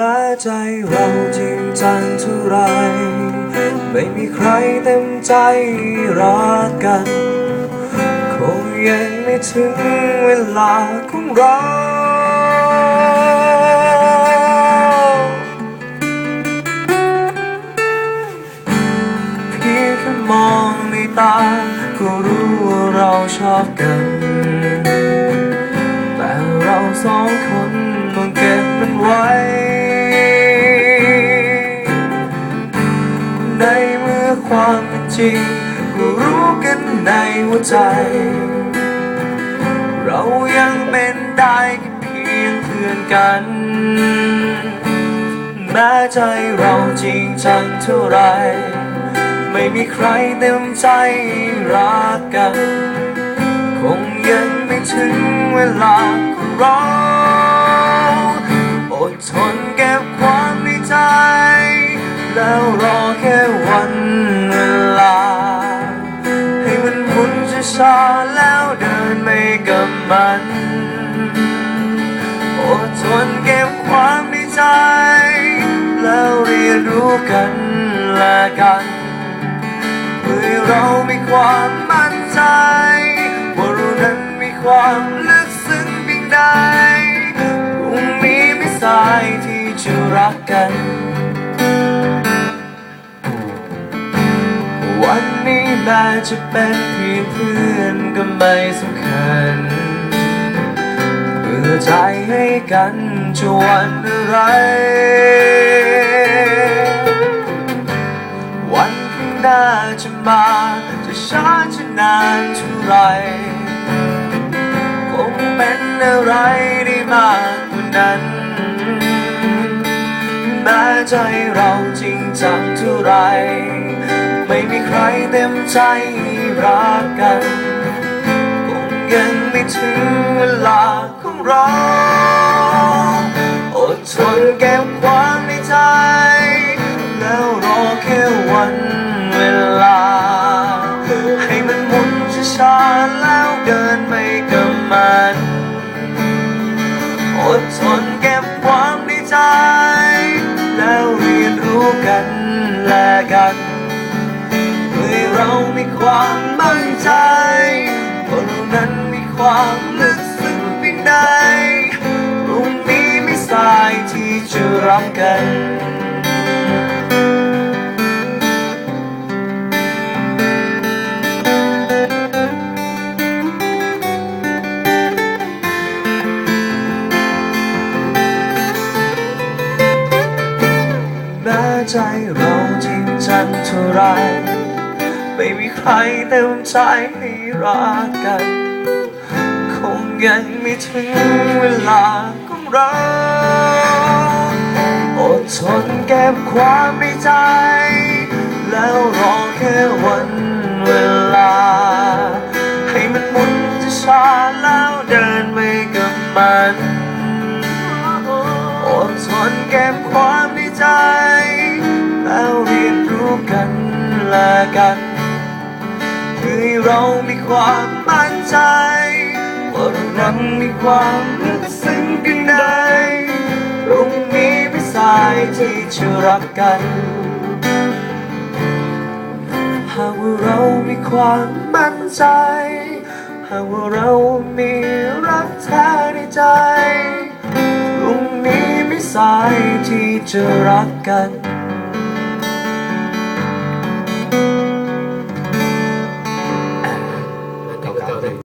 ม้ใจเราจริงจังเท่าไร ไม่มีใครเต็มใจรักกัน คงยังไม่ถึงเวลาของเราเพียงแค่มองในตา ก็รู้ว่าเราชอบกัน แต่เราสองคนต้องเก็บมันไว้ จริงก็รู้กันในหัวใจ เรายังเป็นได้แค่เพียงเพื่อนกัน แม้ใจเราจริงจังเท่าไร ไม่มีใครเต็มใจรักกัน คงยังไม่ถึงเวลาของเราอดทนเก็บความในใจ แล้วรอ ช้าแล้วเดินไปกับมันอดทนเก็บความในใจ แล้วเรียนรู้กันและกันเพื่อเรามีความมั่นใจว่าเรานั้นมีความลึกซึ้งเพียงใดพรุ่งนี้ไม่สายที่จะรักกัน วันนี้แม้จะเป็นเพียงเพื่อนก็ไม่สำคัญเพื่อใจให้กันจะวันอะไร วันข้างหน้าจะมาจะช้าจะนานเท่าไร คงเป็นอะไรได้มากกว่านั้นแม้ใจเราจริงจังเท่าไร ไม่มีใครเต็มใจรักกันคงยังไม่ถึงเวลาของเราอดทนเก็บความในใจ แล้วรอแค่วันเวลา ให้มันหมุนช้าแล้วเดินไปกับมันอดทนเก็บความในใจ แล้วเรียนรู้กันและกัน เรามีความมั่นใจว่าเรานั้นมีความลึกซึ้งเพียงใดพรุ่งนี้ไม่สายที่จะรักกันแม้ใจเราจริงจังเท่าไร ไม่มีใครเต็มใจให้รักกัน คงยังไม่ถึงเวลาของเราอดทนเก็บความในใจ แล้วรอแค่วันเวลา ให้มันหมุนช้าแล้วเดินไปกับมันอดทนเก็บความในใจ แล้วเรียนรู้กันและกัน เรามีความมั่นใจว่าเรานั้นมีความลึกซึ้งกันได้พรุ่งนี้ไม่สายที่จะรักกัน หากว่าเรามีความมั่นใจ หากว่าเรามีรักแท้ในใจพรุ่งนี้ไม่สายที่จะรักกัน